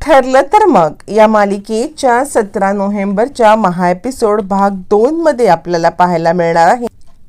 ठरलं तर मग. या मालिकेच्या सतरा नोव्हेंबरच्या महा एपिसोड भाग दोन मध्ये आपल्याला पाहायला मिळणार आहे.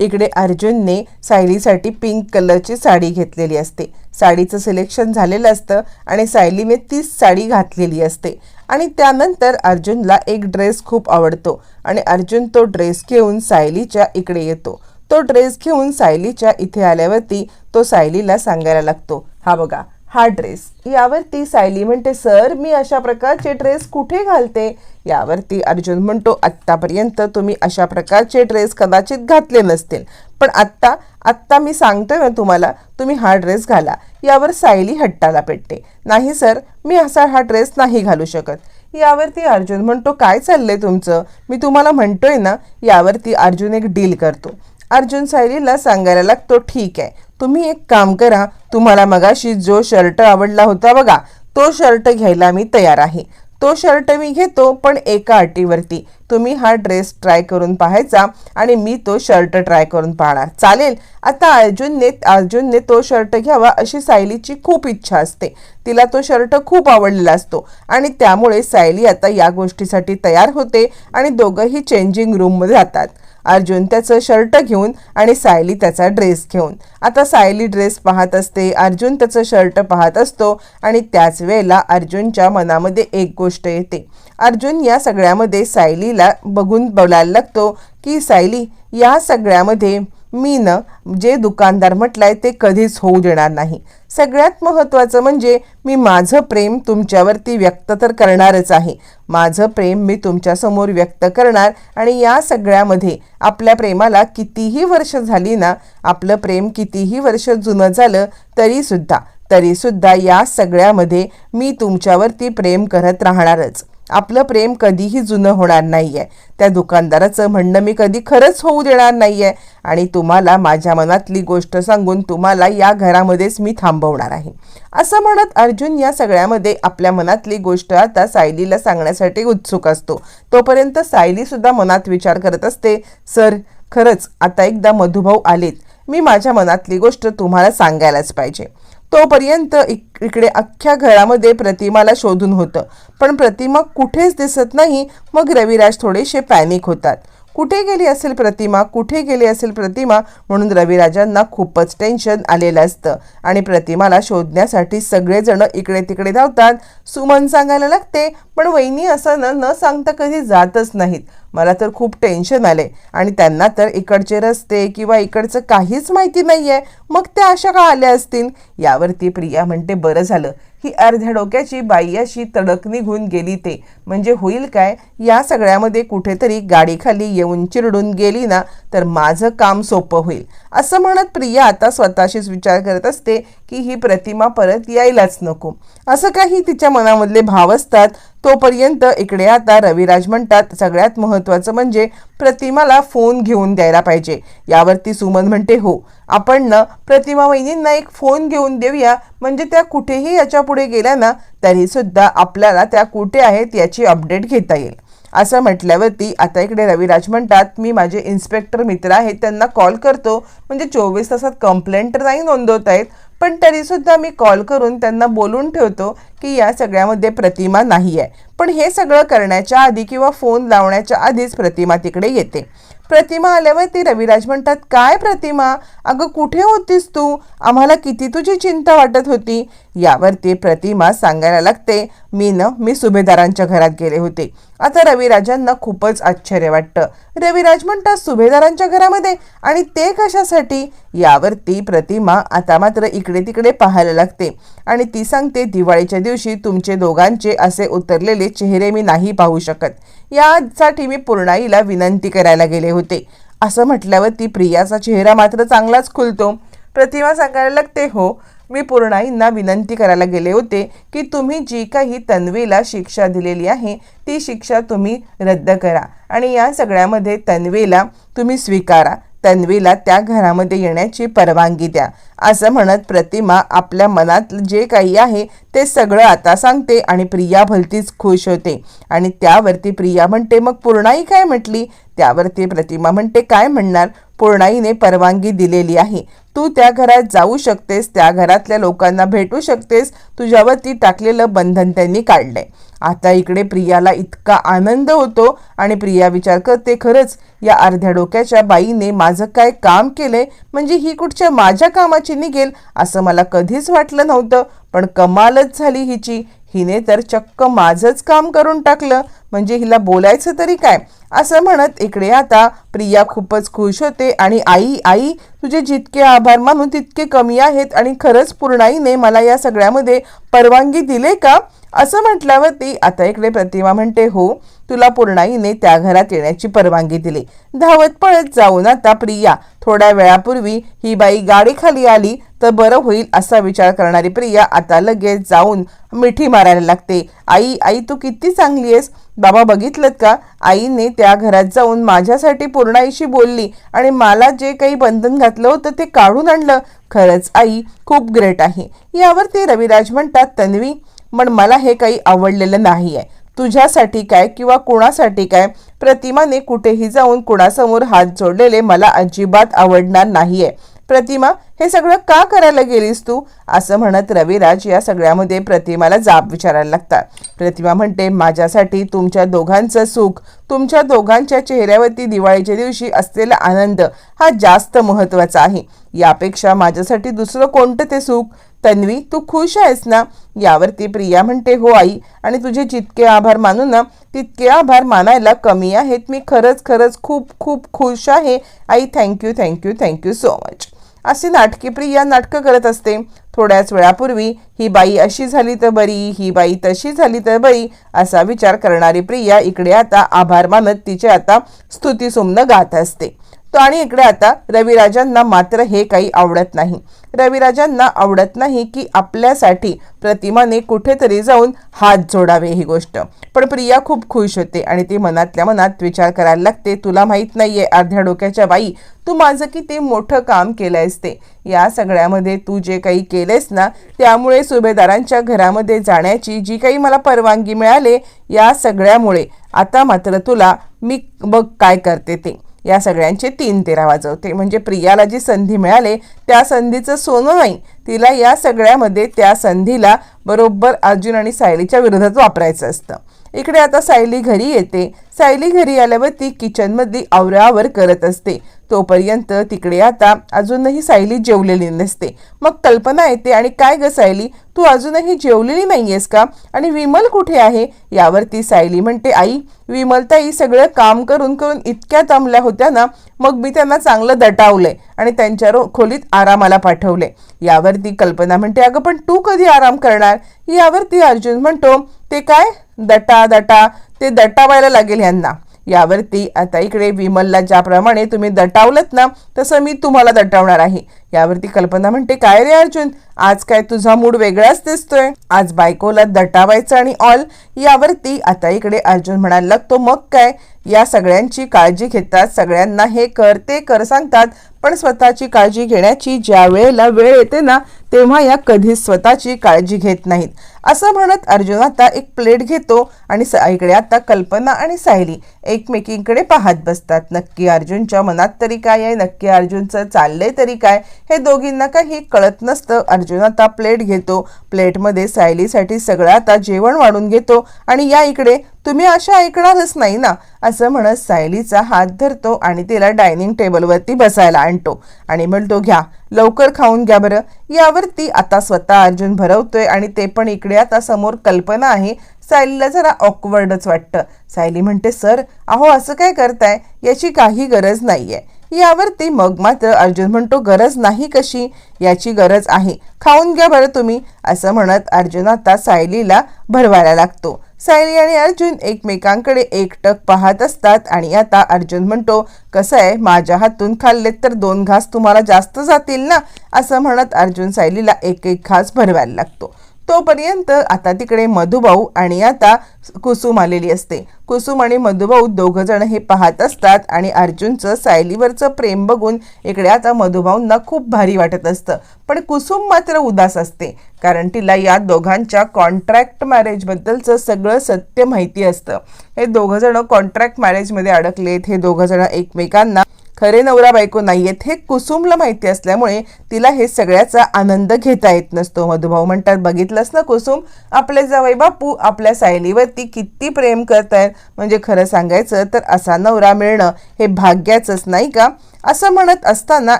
इकडे अर्जुनने सायलीसाठी पिंक कलरची साडी घेतलेली असते. साडीचं सिलेक्शन झालेलं असतं आणि सायलीने तीच साडी घातलेली असते. आणि त्यानंतर अर्जुनला एक ड्रेस खूप आवडतो आणि अर्जुन तो ड्रेस घेऊन सायलीच्या इकडे येतो. तो ड्रेस घेऊन सायलीच्या इथे आल्यावरती तो सायलीला सांगायला लागतो हा बघा हा ड्रेस. यावरती सायली म्हणते सर मी अशा प्रकारचे ड्रेस कुठे घालते? यावरती अर्जुन म्हणतो आत्तापर्यंत तुम्ही अशा प्रकारचे ड्रेस कदाचित घातले नसतील. पण आत्ता आत्ता मी सांगतोय ना तुम्हाला तुम्ही हा ड्रेस घाला. यावर सायली हट्टाला पेटते. नाही सर मी असा हा ड्रेस नाही घालू शकत. यावरती अर्जुन म्हणतो काय चाललंय तुमचं? मी तुम्हाला म्हणतोय ना यावरती अर्जुन एक डील करतो. अर्जुन सायलीला सांगायला लागतो ठीक आहे. तुम्ही एक काम करा तुम्हाला मगाशी जो शर्ट आवडला होता बघा तो शर्ट घ्यायला मी तयार आहे. तो शर्ट मी घेतो पण एका अटीवरती. तुम्ही हा ड्रेस ट्राय करून पाहायचा आणि मी तो शर्ट ट्राय करून पाहणार. चालेल? आता अर्जुनने अर्जुनने तो शर्ट घ्यावा अशी सायलीची खूप इच्छा असते. तिला तो शर्ट खूप आवडलेला असतो आणि त्यामुळे सायली आता या गोष्टीसाठी तयार होते आणि दोघंही चेंजिंग रूममध्ये जातात अर्जुन त्याचं शर्ट घेऊन आणि सायली त्याचा ड्रेस घेऊन. आता सायली ड्रेस पाहत असते अर्जुन त्याचं शर्ट पाहत असतो आणि त्याच वेळेला अर्जुनच्या मनामध्ये एक गोष्ट येते. अर्जुन या सगळ्यामध्ये सायलीला बघून बोलायला लागतो की सायली या सगळ्यामध्ये मी न जे दुकानदार म्हटलंय ते कधीच होऊ देणार नाही. सगळ्यात महत्त्वाचं म्हणजे मी माझं प्रेम तुमच्यावरती व्यक्त तर करणारच आहे. माझं प्रेम मी तुमच्यासमोर व्यक्त करणार आणि या सगळ्यामध्ये आपल्या प्रेमाला कितीही वर्ष झाली ना आपलं प्रेम कितीही वर्ष जुनं झालं तरीसुद्धा तरीसुद्धा या सगळ्यामध्ये मी तुमच्यावरती प्रेम करत राहणारच. आपलं प्रेम कधीही जुनं होणार नाही आहे त्या दुकानदाराचं म्हणणं मी कधी खरंच होऊ देणार नाही आहे आणि तुम्हाला माझ्या मनातली गोष्ट सांगून तुम्हाला या घरामध्येच मी थांबवणार आहे. असं म्हणत अर्जुन या सगळ्यामध्ये आपल्या मनातली गोष्ट आता सायलीला सांगण्यासाठी उत्सुक असतो. तोपर्यंत सायलीसुद्धा मनात विचार करत असते सर खरंच आता एकदा मधुभाऊ आलेत. मी माझ्या मनातली गोष्ट तुम्हाला सांगायलाच पाहिजे. तोपर्यंत इक इकडे अख्ख्या घरामध्ये प्रतिमाला शोधून होतं. पण प्रतिमा कुठेच दिसत नाही. मग रविराज थोडेसे पॅनिक होतात. कुठे गेली असेल प्रतिमा कुठे गेली असेल प्रतिमा म्हणून रविराजांना खूपच टेन्शन आलेलं असतं. आणि प्रतिमाला शोधण्यासाठी सगळेजण इकडे तिकडे धावतात. सुमन सांगायला लागते पण वहिनी असं न न सांगता कधी जातच नाहीत. मला तर खूप टेन्शन आले आणि त्यांना तर इकडचे रस्ते किंवा इकडचं काहीच माहिती नाही आहे मग त्या अशा का आल्या असतील? यावरती प्रिया म्हणते बरं झालं. ही अर्ध्या डोक्याची बाई अशी तडक निघून गेली ते. म्हणजे होईल काय? या सगळ्यामध्ये कुठेतरी गाडीखाली येऊन चिरडून गेली ना तर माझं काम सोपं होईल. असं म्हणत प्रिया आता स्वतःशीच विचार करत असते की ही प्रतिमा परत यायलाच नको. असं काही तिच्या मनामधले भाव असतात तोपर्यंत इकडे आता रविराज म्हणतात सगळ्यात महत्त्वाचं म्हणजे प्रतिमाला फोन घेऊन द्यायला पाहिजे. यावरती सुमन म्हणते हो आपण ना प्रतिमा वहिनींना एक फोन घेऊन देऊया. म्हणजे त्या कुठेही याच्यापुढे गेल्या ना तरीसुद्धा आपल्याला त्या कुठे आहेत याची अपडेट घेता येईल. असं म्हटल्यावरती आता इकडे रविराज म्हणतात मी माझे इन्स्पेक्टर मित्र आहेत त्यांना कॉल करतो. म्हणजे चोवीस तासात कंप्लेंट तर नाही नोंदवत आहेत पण तरीसुद्धा मी कॉल करून त्यांना बोलून ठेवतो की या सगळ्यामध्ये प्रतिमा नाही आहे पण हे सगळं करण्याच्या आधी किंवा फोन लावण्याच्या आधीच प्रतिमा तिकडे येते. प्रतिमा आल्यावर ती रविराज म्हणतात काय प्रतिमा? अगं कुठे होतीस तू? आम्हाला किती तुझी चिंता वाटत होती. यावरती प्रतिमा सांगायला लागते मी न मी सुभेदारांच्या घरात गेले होते. आता रविराजांना खूपच आश्चर्य वाटतं. रविराज म्हणतात सुभेदारांच्या घरामध्ये आणि ते कशासाठी? यावरती प्रतिमा आता मात्र इकडे तिकडे पाहायला लागते. आणि ती सांगते दिवाळीच्या दिवशी तुमचे दोघांचे असे उतरलेले चेहरे मी नाही पाहू शकत. यासाठी मी पूर्णाईला विनंती करायला गेले होते. असं म्हटल्यावर ती प्रियाचा चेहरा मात्र चांगलाच खुलतो. प्रतिमा सांगायला लागते हो मी पूर्णाईंना विनंती करायला गेले होते की तुम्ही जी काही तन्वीला शिक्षा दिलेली आहे ती शिक्षा तुम्ही रद्द करा. आणि या सगळ्यामध्ये तन्वीला तुम्ही स्वीकारा. तन्वीला त्या घरामध्ये येण्याची परवानगी द्या. असं म्हणत प्रतिमा आपल्या मनात जे काही आहे ते सगळं आता सांगते आणि प्रिया भलतीच खुश होते. आणि त्यावरती प्रिया म्हणते मग पूर्णाई काय म्हटली? त्यावरती प्रतिमा म्हणते काय म्हणणार? पूर्णाईने परवानगी दिलेली आहे. तू त्या घरात जाऊ शकतेस त्या घरातल्या लोकांना भेटू शकतेस. तुझ्यावरती टाकलेलं बंधन त्यांनी काढलंय. आता इकडे प्रियाला इतका आनंद होतो आणि प्रिया विचार करते खरंच या अर्ध्या डोक्याच्या बाईने माझं काय काम केलंय? म्हणजे ही कुठच्या माझ्या कामाची निघेल? असं मला कधीच वाटलं नव्हतं पण कमालच झाली हिची. हिने तर चक्क माझंच काम करून टाकलं. म्हणजे हिला बोलायचं तरी काय? असं म्हणत इकडे आता प्रिया खूपच खुश होते आणि आई आई तुझे जितके आभार मानून तितके कमी आहेत आणि खरंच पूर्णाईने मला या सगळ्यामध्ये परवानगी दिले का? असं म्हटल्यावरती आता इकडे प्रतिमा म्हणते हो तुला पूर्णाईने त्या घरात येण्याची परवानगी दिली. धावत पळत जाऊन आता प्रिया थोड्या वेळापूर्वी ही बाई गाडीखाली आली तर बरं होईल असा विचार करणारी प्रिया आता लगेच जाऊन मिठी मारायला लागते. आई आई तू किती चांगली आहेस? बाबा बघितलं का? आईने त्या घरात जाऊन माझ्यासाठी पूर्णाईशी बोलली आणि मला जे काही बंधन घातलं होतं ते काढून आणलं. खरंच आई खूप ग्रेट आहे. यावरती रविराज म्हणतात तन्वी पण मला हे काही आवडलेलं नाही आहे तुझ्यासाठी काय किंवा कुणासाठी काय? प्रतिमाने कुठेही जाऊन कुणासमोर हात जोडलेले मला अजिबात आवडणार नाहीये. प्रतिमा हे सगळं का करायला गेलीस तू? असं म्हणत रविराज या सगळ्यामध्ये प्रतिमाला जाब विचारायला लागतात प्रतिमा म्हणते माझ्यासाठी तुमच्या दोघांचं सुख तुमच्या दोघांच्या चेहऱ्यावरती दिवाळीच्या दिवशी असलेला आनंद हा जास्त महत्त्वाचा आहे. यापेक्षा माझ्यासाठी दुसरं कोणतं ते सुख? तन्वी तू खुश आहेस ना? यावरती प्रिया म्हणते हो आई आणि तुझे जितके आभार मानू ना तितके आभार मानायला कमी आहेत. मी खरंच खरंच खूप खूप खुश आहे. आई thank you thank you thank you so much अशी नाटकी प्रिया नाटकं करत असते. थोड्याच वेळापूर्वी ही बाई अशी झाली तर बरी ही बाई तशी झाली तर बरी असा विचार करणारी प्रिया इकडे आता आभार मानत तिचे आता स्तुतीसुमनं गात असते. तो आणि इकडे आता रविराजांना मात्र हे काही आवडत नाही. रविराजांना आवडत नाही की आपल्यासाठी प्रतिमाने कुठेतरी जाऊन हात जोडावे ही गोष्ट. पण प्रिया खूप खुश होते आणि ती मनातल्या मनात विचार करायला लागते तुला माहीत नाहीये अर्ध्या डोक्याच्या बाई तू माझं किती मोठं काम केलंयस ते या सगळ्यामध्ये तू जे काही केलेस ना त्यामुळे सुभेदारांच्या घरामध्ये जाण्याची जी काही मला परवानगी मिळाले या सगळ्यामुळे आता मात्र तुला मी बघ काय करते ते. या सगळ्यांचे तीन तेरा वाजवते. म्हणजे प्रियाला जी संधी मिळाले त्या संधीचं सोनं नाही तिला या सगळ्यामध्ये त्या संधीला बरोबर अर्जुन आणि सायलीच्या विरोधात वापरायचं असतं. इकडे आता सायली घरी येते. सायली घरी आल्यावर ती किचनमधली आवरावर करत असते. तोपर्यंत तिकडे आता अजूनही सायली जेवलेली नसते. मग कल्पना येते आणि काय ग सायली? तू अजूनही जेवलेली नाहीयेस का? आणि विमल कुठे आहे? यावरती सायली म्हणते आई विमलताई सगळं काम करून करून इतक्या तमल्या होत्या ना मग मी त्यांना चांगलं दटावलंय आणि त्यांच्या रो- खोलीत आरामाला पाठवले. यावरती कल्पना म्हणते अगं पण तू कधी आराम करणार? यावरती अर्जुन म्हणतो ते काय? दटा दटा ते दटावायला लागेल यांना यावरती आता इकडे विमलला ज्याप्रमाणे तुम्ही दटावलत ना तसं मी तुम्हाला दटावणार आहे. यावरती कल्पना म्हणते काय रे अर्जुन? आज काय तुझा मूड वेगळाच दिसतोय? आज बायकोला दटावायचं आणि ऑल यावरती आता इकडे अर्जुन म्हणायला लागतो मग काय? या सगळ्यांची काळजी घेतात सगळ्यांना हे कर ते कर सांगतात. पण स्वतःची काळजी घेण्याची ज्या वेळेला वेळ येते ना तेव्हा या कधीच स्वतःची काळजी घेत नाहीत. असं म्हणत अर्जुन आता एक प्लेट घेतो आणि स- इकडे आता कल्पना आणि सायली एकमेकींकडे पाहत बसतात. नक्की अर्जुनच्या मनात तरी काय आहे? नक्की अर्जुनचं चाललंय तरी काय? हे दोघींना काही कळत नसतं. अर्जुन आता प्लेट घेतो. प्लेटमध्ये सायलीसाठी सगळं आता जेवण वाढून घेतो आणि या इकडे तुम्ही अशा ऐकणारच नाही ना असं म्हणत सायलीचा हात धरतो आणि तिला डायनिंग टेबलवरती बसायला आणतो. आणि म्हणतो घ्या लवकर खाऊन घ्या बरं. यावरती आता स्वतः अर्जुन भरवतोय आणि ते पण इकडे. आता समोर कल्पना आहे सायलीला जरा ऑकवर्डच वाटतं. सायली म्हणते सर अहो असं काय करताय? याची काही गरज नाही आहे यावरती मग मात्र अर्जुन म्हणतो गरज नाही कशी? याची गरज आहे. खाऊन घ्या बरं तुम्ही. असं म्हणत अर्जुन आता सायलीला भरवायला लागतो. सायली आणि अर्जुन एकमेकांकडे एकटक पाहत असतात आणि आता अर्जुन म्हणतो कसं आहे? माझ्या हातून खाल्लेत तर दोन घास तुम्हाला जास्त जातील ना? असं म्हणत अर्जुन सायलीला एक एक घास भरवायला लागतो. तोपर्यंत आता तिकडे मधुभाऊ आणि आता कुसुम आलेली असते. कुसुम आणि मधुभाऊ दोघंजण हे पाहत असतात आणि अर्जुनचं सायलीवरचं प्रेम बघून इकडे आता मधुभाऊंना खूप भारी वाटत असतं. पण कुसुम मात्र उदास असते कारण तिला या दोघांच्या कॉन्ट्रॅक्ट मॅरेजबद्दलचं सगळं सत्य माहिती असतं. हे दोघंजणं कॉन्ट्रॅक्ट मॅरेजमध्ये अडकलेत हे दोघंजणं एकमेकांना खरे नवरा बायको नाहीयेत हे कुसुमला माहिती असल्यामुळे तिला हे सगळ्याचा आनंद घेता येत नसतो. मधुभाऊ म्हणतात बघितलंस ना कुसुम? आपले जावई बापू आपल्या सायलीवरती किती प्रेम करतायत. म्हणजे खरं सांगायचं तर असा नवरा मिळणं हे भाग्याचंच नाही का? असं म्हणत असताना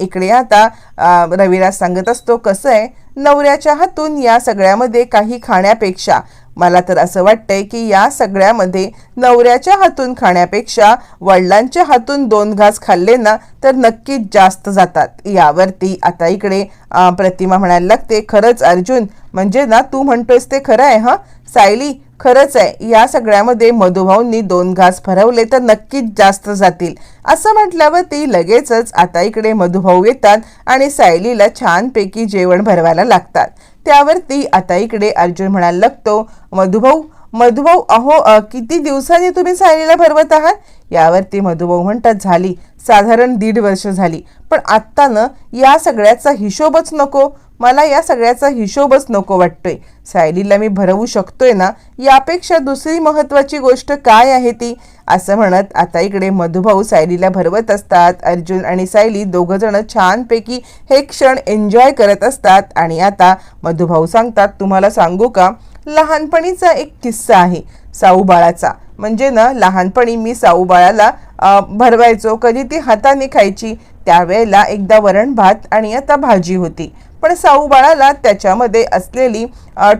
इकडे आता रविराज सांगत असतो कसं आहे? नवऱ्याच्या हातून या सगळ्यामध्ये काही खाण्यापेक्षा मला तर असं वाटतंय की या सगळ्यामध्ये नवऱ्याच्या हातून खाण्यापेक्षा वडिलांच्या हातून दोन घास खाल्ले ना तर नक्कीच जास्त जातात. यावरती आता इकडे प्रतिमा म्हणायला लागते खरंच अर्जुन म्हणजे ना तू म्हणतोयस ते खरं आहे हां? सायली खरंच आहे. या सगळ्यामध्ये मधुभाऊंनी दोन घास भरवले तर नक्कीच जास्त जातील. असं म्हटल्यावर ती लगेचच आता इकडे मधुभाऊ येतात आणि सायलीला छानपैकी जेवण भरवायला लागतात. त्यावरती आता इकडे अर्जुन म्हणायला लागतो मधुभाऊ मधुभाऊ अहो किती दिवसांनी तुम्ही सायलीला भरवत आहात? यावरती मधुभाऊ म्हणतात झाली साधारण दीड वर्ष झाली. पण आत्ता न या सगळ्याचा हिशोबच नको. मला या सगळ्याचा हिशोबच नको वाटतोय. सायलीला मी भरवू शकतोय ना? यापेक्षा दुसरी महत्वाची गोष्ट काय आहे ती? असं म्हणत आता इकडे मधुभाऊ सायलीला भरवत असतात. अर्जुन आणि सायली दोघंजणं छानपैकी हे क्षण एन्जॉय करत असतात. आणि आता मधुभाऊ सांगतात तुम्हाला सांगू का? लहानपणीचा एक किस्सा आहे साऊबाळाचा म्हणजे ना लहानपणी मी साऊबाळाला भरवायचो. कधी ती हाताने खायची. त्यावेळेला एकदा वरण भात आणि आता भाजी होती. पण साऊ बाळाला त्याच्यामध्ये असलेली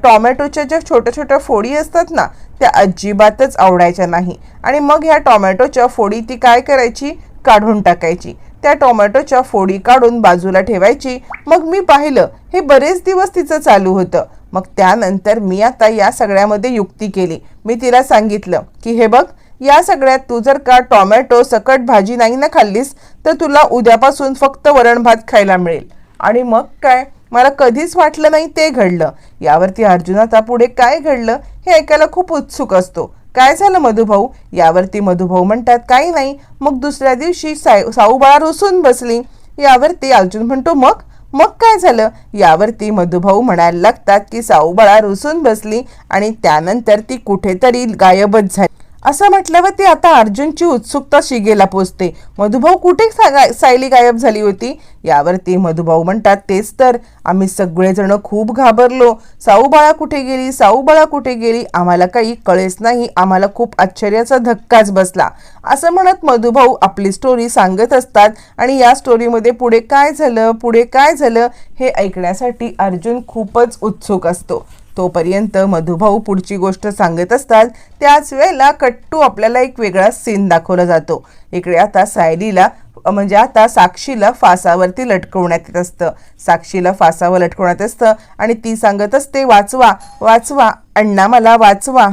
टॉमॅटोच्या ज्या छोट्या छोट्या फोडी असतात ना त्या अजिबातच आवडायच्या नाही. आणि मग ह्या टॉमॅटोच्या फोडी ती काय करायची? काढून टाकायची. त्या टोमॅटोच्या फोडी काढून बाजूला ठेवायची. मग मी पाहिलं हे बरेच दिवस तिचं चालू होतं. मग त्यानंतर मी आता या सगळ्यामध्ये युक्ती केली. मी तिला सांगितलं की हे बघ या सगळ्यात तू जर का टोमॅटो सकट भाजी नाही ना खाल्लीस तर तुला उद्यापासून फक्त वरण भात खायला मिळेल. आणि मग काय? मला कधीच वाटलं नाही ते घडलं. यावरती अर्जुनाचा पुढे काय घडलं हे ऐकायला खूप उत्सुक असतो. काय झालं मधुभाऊ? यावरती मधुभाऊ म्हणतात काही नाही. मग दुसऱ्या दिवशी साय साऊबाळा रुसून बसली. यावरती अर्जुन म्हणतो मग? मग काय झालं? यावरती मधुभाऊ म्हणायला लागतात की साऊबाळा रुसून बसली आणि त्यानंतर ती कुठेतरी गायबच झाली. असं म्हटल्यावर ती आता अर्जुनची उत्सुकता शिगेला पोचते. मधुभाऊ कुठे सायली गायब झाली होती? यावरती मधुभाऊ म्हणतात तेच तर. आम्ही सगळेजण खूप घाबरलो. साऊ बाळा कुठे गेली? साऊ बाळा कुठे गेली? आम्हाला काही कळेच नाही. आम्हाला खूप आश्चर्याचा धक्काच बसला. असं म्हणत मधुभाऊ आपली स्टोरी सांगत असतात आणि या स्टोरीमध्ये पुढे काय झालं? पुढे काय झालं? हे ऐकण्यासाठी अर्जुन खूपच उत्सुक असतो. तोपर्यंत मधुभाऊ पुढची गोष्ट सांगत असतात त्याच वेळेला कट्टू आपल्याला एक वेगळा सीन दाखवला जातो. इकडे आता सायलीला म्हणजे आता साक्षीला फासावरती लटकवण्यात येत असतं. साक्षीला फासावर लटकवण्यात असतं आणि ती सांगत असते वाचवा वाचवा अण्णा मला वाचवा.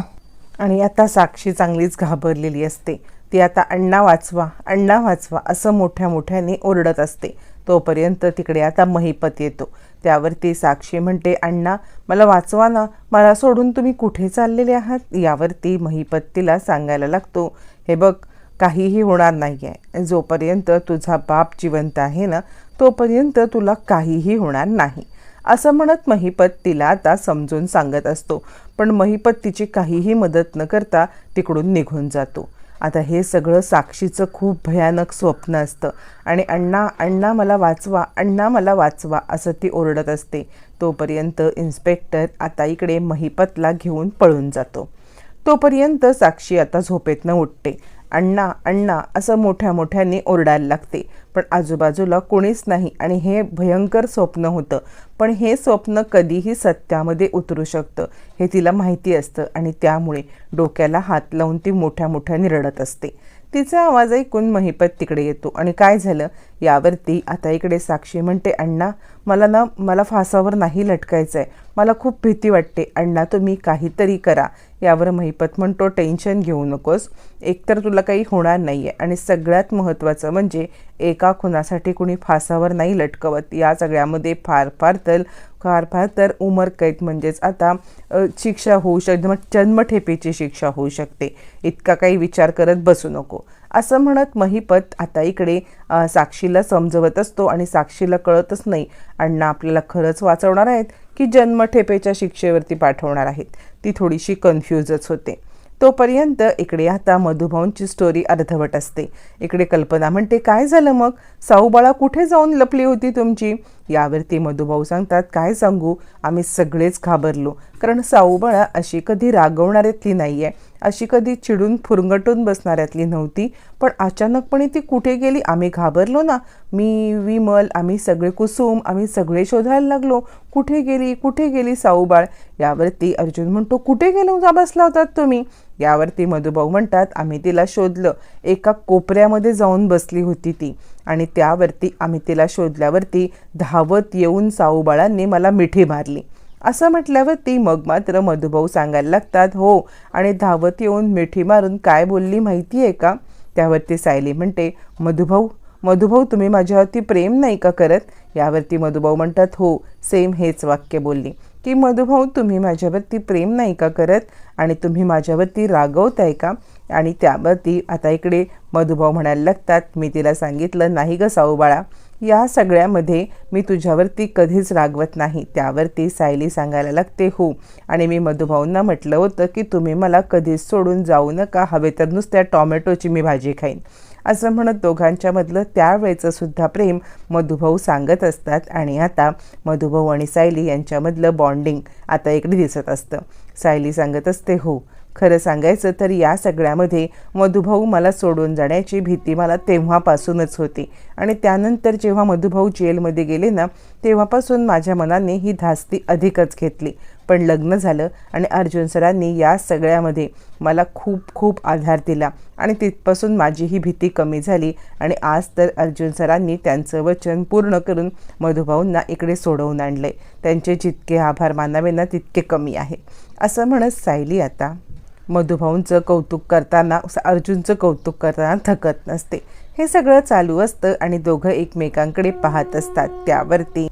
आणि आता साक्षी चांगलीच घाबरलेली असते. ती आता अण्णा वाचवा अण्णा वाचवा असं मोठ्या मोठ्याने ओरडत असते. तोपर्यंत तिकडे आता महिपत येतो. त्यावरती साक्षी म्हणते अण्णा मला वाचवा ना. मला सोडून तुम्ही कुठे चाललेले आहात? यावरती महिपत तिला सांगायला लागतो हे बघ काहीही होणार नाही आहे जोपर्यंत तुझा बाप जिवंत आहे ना तोपर्यंत तुला काहीही होणार नाही. असं म्हणत महिपत तिला आता समजून सांगत असतो. पण महिपत तिची काहीही मदत न करता तिकडून निघून जातो. आता हे सगळं साक्षीचं खूप भयानक स्वप्न असतं. आणि अण्णा अण्णा मला वाचवा अण्णा मला वाचवा असं ती ओरडत असते. तोपर्यंत इन्स्पेक्टर आता इकडे महिपतला घेऊन पळून जातो. तोपर्यंत साक्षी आता झोपेतनं उठते. अण्णा अण्णा असं मोठ्या मोठ्याने ओरडायला लागते. पण आजूबाजूला कोणीच नाही आणि हे भयंकर स्वप्न होतं. पण हे स्वप्न कधीही सत्यामध्ये उतरू शकतं हे तिला माहिती असतं आणि त्यामुळे डोक्याला हात लावून ती मोठ्या मोठ्याने रडत असते. तिचा आवाज ऐकून महिपत तिकडे येतो. आणि काय झालं? यावरती आता इकडे साक्षी म्हणते अण्णा मला ना मला फासावर नाही लटकायचं आहे मला खूप भीती वाटते. अण्णा तुम्ही काहीतरी करा. यावर महिपत म्हणतो टेन्शन घेऊ नकोस. एकतर तुला काही होणार नाही आहे आणि सगळ्यात महत्त्वाचं म्हणजे एका खुनासाठी कुणी फासावर नाही लटकवत. या सगळ्यामध्ये फार फार तर फार फार तर उमरकैद म्हणजेच आता शिक्षा होऊ शकते जन्मठेपेची शिक्षा होऊ शकते. इतका काही विचार करत बसू नको. असं म्हणत महिपत आता इकडे साक्षीला समजवत असतो आणि साक्षीला कळतच नाही. अण्णा आपल्याला खरंच वाचवणार आहेत की जन्मठेपेच्या शिक्षेवरती पाठवणार आहेत? ती थोडीशी कन्फ्यूजच होते. तोपर्यंत इकडे आता मधुभाऊंची स्टोरी अर्धवट असते. इकडे कल्पना म्हणते काय झालं मग? साऊबाळा कुठे जाऊन लपली होती तुमची? यावरती मधुभाऊ सांगतात काय सांगू? आम्ही सगळेच घाबरलो. कारण साऊबाळा अशी कधी रागवणाऱ्यातली नाही आहे अशी कधी चिडून फुरंगटून बसणाऱ्यातली नव्हती. पण अचानकपणे ती कुठे गेली? आम्ही घाबरलो ना. मी विमल आम्ही सगळे कुसुम आम्ही सगळे शोधायला लागलो. कुठे गेली? कुठे गेली साऊबाळ यावरती अर्जुन म्हणतो कुठे गेलो? जा बसला होतात तुम्ही. यावरती मधुभाऊ म्हणतात आम्ही तिला शोधलं. एका कोपऱ्यामध्ये जाऊन बसली होती ती. आणि त्यावरती आम्ही तिला शोधल्यावरती धावत येऊन साऊबाळांनी मला मिठी मारली. असं म्हटल्यावरती मग मात्र मधुभाऊ सांगायला लागतात हो आणि धावत येऊन मिठी मारून काय बोलली माहिती आहे का? त्यावरती सायली म्हणते मधुभाऊ मधुभाऊ तुम्ही माझ्यावरती प्रेम नाही का करत? यावरती मधुभाऊ म्हणतात हो सेम हेच वाक्य बोलली. की मधुभाऊ तुम्ही माझ्यावरती प्रेम नाही का करत? आणि तुम्ही माझ्यावरती रागवताय का? आणि त्यावरती आता इकडे मधुभाऊ म्हणायला लागतात मी तिला सांगितलं नाही ग साऊबाळा या सगळ्यामध्ये मी तुझ्यावरती कधीच रागवत नाही. त्यावरती सायली सांगायला लागते हो. आणि मी मधुभाऊंना म्हटलं होतं की तुम्ही मला कधीच सोडून जाऊ नका. हवे तर नुसत्या टॉमॅटोची मी भाजी खाईन. असं म्हणत दोघांच्यामधलं त्यावेळेचं सुद्धा प्रेम मधुभाऊ सांगत असतात आणि आता मधुभाऊ आणि सायली यांच्यामधलं बॉन्डिंग आता इकडे दिसत असतं. सायली सांगत असते हो खरं सांगायचं तर या सगळ्यामध्ये मधुभाऊ मला सोडून जाण्याची भीती मला तेव्हापासूनच होती आणि त्यानंतर जेव्हा मधुभाऊ जेलमध्ये गेले ना तेव्हापासून माझ्या मनाने ही धास्ती अधिकच घेतली. पण लग्न झालं आणि अर्जुन सरांनी या सगळ्यामध्ये मला खूप खूप आधार दिला. आणि तिथपासून माझी ही भीती कमी झाली आणि आज तर अर्जुन सरांनी त्यांचं वचन पूर्ण करून मधुभाऊंना इकडे सोडवून आणले त्यांचे जितके आभार मानावे ना तितके कमी आहे. असं म्हणत सायली आता मधुभाऊंचं कौतुक करताना अर्जुनचं कौतुक करताना थकत नसते. हे सगळं चालू असतं आणि दोघं एकमेकांकडे पाहत असतात. त्यावरती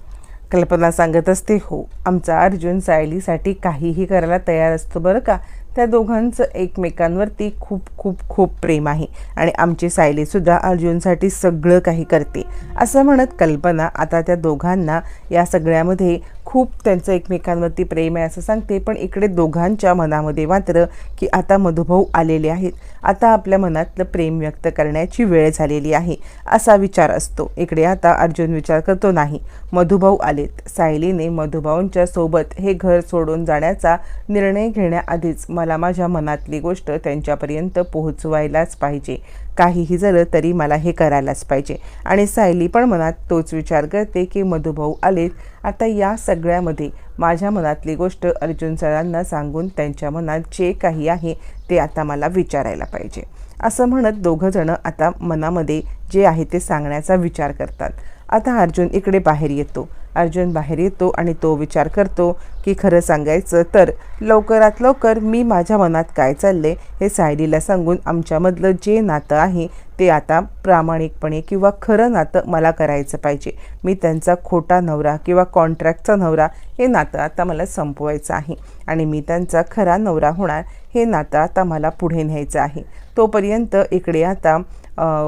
कल्पना सांगत असते हो आमचा अर्जुन सायलीसाठी काहीही करायला तयार असतो बरं का? त्या दोघांचं एकमेकांवरती खूप खूप खूप प्रेम आहे आणि आमची सायलीसुद्धा अर्जुनसाठी सगळं काही करते. असं म्हणत कल्पना आता त्या दोघांना या सगळ्यामध्ये खूप त्यांचं एकमेकांवरती प्रेम आहे असं सांगते पण इकडे दोघांच्या मनामध्ये मात्र की आता मधुभाऊ आलेले आहेत. आता आपल्या मनातलं प्रेम व्यक्त करण्याची वेळ झालेली आहे असा विचार असतो. इकडे आता अर्जुन विचार करतो नाही मधुभाऊ आलेत. सायलीने मधुभाऊंच्या सोबत हे घर सोडून जाण्याचा निर्णय घेण्याआधीच मला माझ्या मनातली गोष्ट त्यांच्यापर्यंत पोहोचवायलाच पाहिजे. काहीही झालं तरी मला हे करायलाच पाहिजे. आणि सायली पण मनात तोच विचार करते की मधुभाऊ आलेत. आता या सगळ्यामध्ये माझ्या मनातली गोष्ट अर्जुन सरांना सांगून त्यांच्या मनात जे काही आहे ते आता मला विचारायला पाहिजे. असं म्हणत दोघंजणं आता मनामध्ये जे आहे ते सांगण्याचा विचार करतात. आता अर्जुन इकडे बाहेर येतो. अर्जुन बाहेर येतो आणि तो विचार करतो की खरं सांगायचं तर लवकरात लवकर मी माझ्या मनात काय चालले हे सायलीला सांगून आमच्यामधलं जे नातं आहे ते आता प्रामाणिकपणे किंवा खरं नातं मला करायचं पाहिजे. मी त्यांचा खोटा नवरा किंवा कॉन्ट्रॅक्टचा नवरा हे नातं आता मला संपवायचं आहे आणि मी त्यांचा खरा नवरा होणार हे नातं आता मला पुढे न्यायचं आहे. तोपर्यंत इकडे आता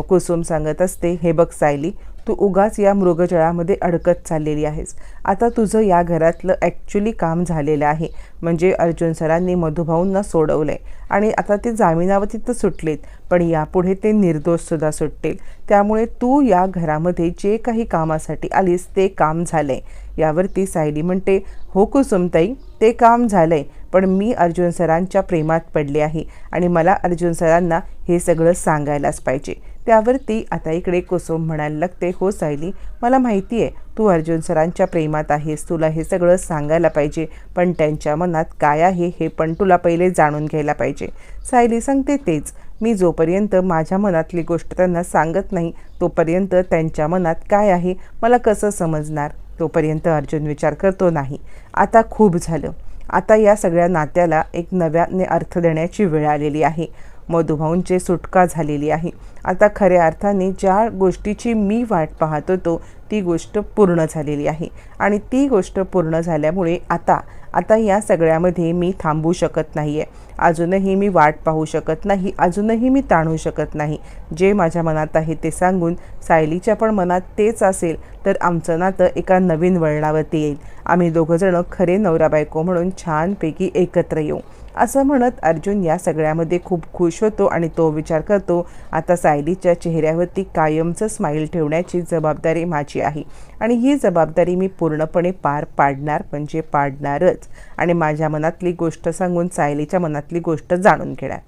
कुसुम सांगत असते हे बघ सायली तू उगाच या मृगजळामध्ये अडकत चाललेली आहेस. आता तुझं या घरातलं ॲक्च्युली काम झालेलं आहे. म्हणजे अर्जुन सरांनी मधुभाऊंना सोडवलं आहे आणि आता ते जामिनावरती तर सुटलेत पण यापुढे ते निर्दोषसुद्धा सुटतील. त्यामुळे तू या घरामध्ये जे काही कामासाठी आलीस ते काम झालं आहे यावरती सायली म्हणते हो कुसुमताई ते काम झालं आहे पण मी अर्जुन सरांच्या प्रेमात पडले आहे आणि मला अर्जुन सरांना हे सगळं सांगायलाच पाहिजे. त्यावरती आता इकडे कुसुम म्हणायला लागते हो सायली मला माहिती आहे तू अर्जुन सरांच्या प्रेमात आहेस तुला हे सगळं सांगायला पाहिजे पण त्यांच्या मनात काय आहे हे पण तुला पहिले जाणून घ्यायला पाहिजे. सायली सांगते तेच मी जोपर्यंत माझ्या मनातली गोष्ट त्यांना सांगत नाही तोपर्यंत त्यांच्या मनात काय आहे मला कसं समजणार? तोपर्यंत अर्जुन विचार करतो नाही आता खूप झालं. आता या सगळ्या नात्याला एक नव्याने अर्थ देण्याची वेळ आलेली आहे. मधुभाऊंची सुटका झालेली आहे. आता खऱ्या अर्थाने ज्या गोष्टीची मी वाट पाहत होतो ती गोष्ट पूर्ण झालेली आहे. आणि ती गोष्ट पूर्ण झाल्यामुळे आता आता या सगळ्यामध्ये मी थांबू शकत नाही आहे अजूनही मी वाट पाहू शकत नाही अजूनही मी ताणू शकत नाही. जे माझ्या मनात आहे ते सांगून सायलीच्या पण मनात तेच असेल तर आमचं नातं एका नवीन वळणावरती येईल. आम्ही दोघंजणं खरे नवरा बायको म्हणून छानपैकी एकत्र येऊ. असं म्हणत अर्जुन या सगळ्यामध्ये खूप खुश होतो आणि तो विचार करतो आता सायलीच्या चेहऱ्यावरती कायमचं स्माईल ठेवण्याची जबाबदारी माझी आहे आणि ही जबाबदारी मी पूर्णपणे पार पाडणार म्हणजे पाडणारच आणि माझ्या मनातली गोष्ट सांगून सायलीच्या मनातली गोष्ट जाणून घेणार.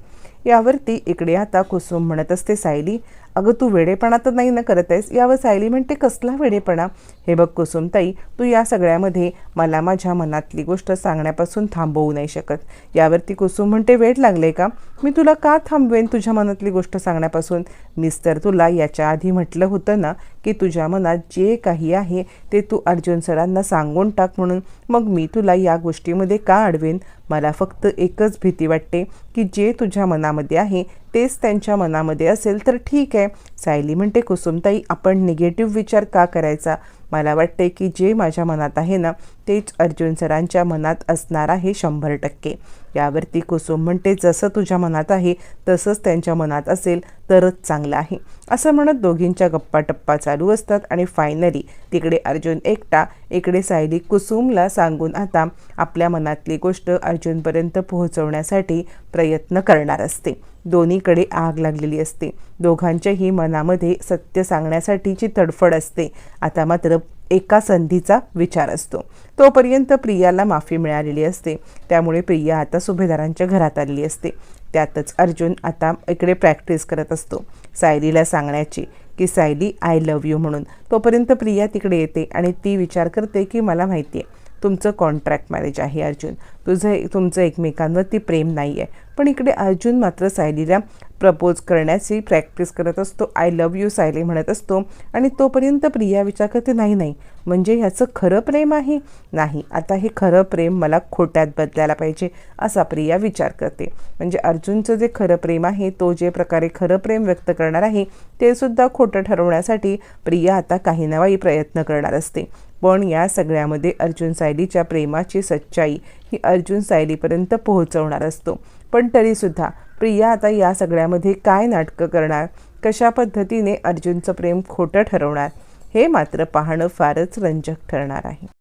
यावरती इकडे आता कुसुम म्हणत असते सायली अगं तू वेडेपणा तर नाही ना करत आहेस? यावर सायली म्हणते कसला वेडेपणा? हे बघ कुसुमताई तू या सगळ्यामध्ये मला माझ्या मनातली गोष्ट सांगण्यापासून थांबवू नाही शकत. यावरती कुसुम म्हणते वेळ लागले का? मी तुला का थांबवेन तुझ्या मनातली गोष्ट सांगण्यापासून? मीच तर तुला याच्या आधी म्हटलं होतं ना की तुझ्या मनात जे काही आहे ते तू अर्जुन सरांना सांगून टाक म्हणून. मग मी तुला या गोष्टीमध्ये का अडवेन? मला फक्त एकच भीती वाटते की जे तुझ्या मनामध्ये आहे तेच त्यांच्या मनामध्ये असेल तर ठीक आहे. सायली म्हणते कुसुमताई आपण निगेटिव्ह विचार का करायचा? मला वाटते की जे माझ्या मनात आहे ना तेच अर्जुन सरांच्या मनात असणार आहे शंभर टक्के. यावरती कुसुम म्हणते जसं तुझ्या मनात आहे तसंच त्यांच्या मनात असेल तरच चांगलं आहे. असं म्हणत दोघींच्या गप्पा टप्पा चालू असतात आणि फायनली तिकडे अर्जुन एकटा इकडे सायली कुसुमला सांगून आता आपल्या मनातली गोष्ट अर्जुनपर्यंत पोहोचवण्यासाठी प्रयत्न करणार असते. दोन्हीकडे आग लागलेली असते. दोघांच्याही मनामध्ये सत्य सांगण्यासाठीची तडफड असते. आता मात्र एका संधीचा विचार असतो. तोपर्यंत प्रियाला माफी मिळालेली असते. त्यामुळे प्रिया आता सुभेदारांच्या घरात आलेली असते. त्यातच अर्जुन आता इकडे प्रॅक्टिस करत असतो. सायलीला सांगण्याची की सायली आय लव्ह यू म्हणून. तोपर्यंत प्रिया तिकडे येते आणि ती विचार करते की मला माहिती आहे तुमचं कॉन्ट्रॅक्ट मॅरेज आहे अर्जुन. तुझं तुमचं एकमेकांवरती प्रेम नाही आहे पण इकडे अर्जुन मात्र सायलीला प्रपोज करण्याची प्रॅक्टिस करत असतो. आय लव्ह यू सायली म्हणत असतो. आणि तोपर्यंत प्रिया विचार करते नाही नाही म्हणजे ह्याचं खरं प्रेम आहे? नाही आता हे खरं प्रेम मला खोट्यात बदलायला पाहिजे असा प्रिया विचार करते. म्हणजे अर्जुनचं जे खरं प्रेम आहे तो जे प्रकारे खरं प्रेम व्यक्त करणार आहे ते सुद्धा खोटं ठरवण्यासाठी प्रिया आता काही नवाही प्रयत्न करणार असते. पण या सगळ्यामध्ये अर्जुन सायलीच्या प्रेमाची सच्चाई ही अर्जुन सायलीपर्यंत पोहोचवणार असतो. पण तरीसुद्धा प्रिया आता या सगळ्यामध्ये काय नाटकं करणार? कशा पद्धतीने अर्जुनचं प्रेम खोटं ठरवणार? हे मात्र पाहणं फारच रंजक ठरणार आहे.